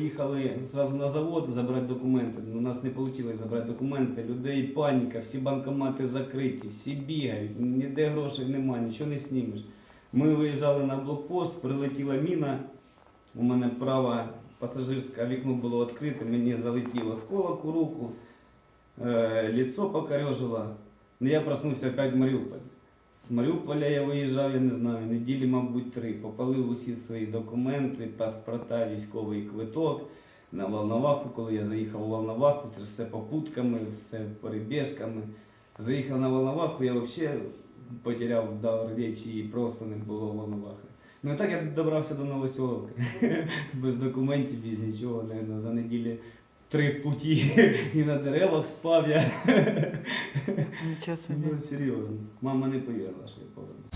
поїхали зразу на завод забрати документи. У нас не вийшло забрати документи. Людей паніка, всі банкомати закриті, всі бігають, ніде грошей немає, нічого не знімеш. Ми виїжджали на блокпост, прилетіла міна. У мене праве пасажирське вікно було відкрите, мені залетіло сколок у руку, е, лицо покорежила. Ну, Я проснувся опять в Маріуполі. З Маріуполя я виїжджав, я не знаю, неділі, мабуть, три. Попалив усі свої документи, паспорта, військовий квиток на Волноваху. Коли я заїхав у Волноваху, це все попутками, все перебіжками. Заїхав на Волноваху, я взагалі потеряв дар речі і просто не було Волновахи. Ну і так я добрався до Новоселовки. Без документів, без нічого, наверное, за неділі три путі і на деревах спав я. Нічого собі. Ну, серйозно. Мама не повірила, що я повернув.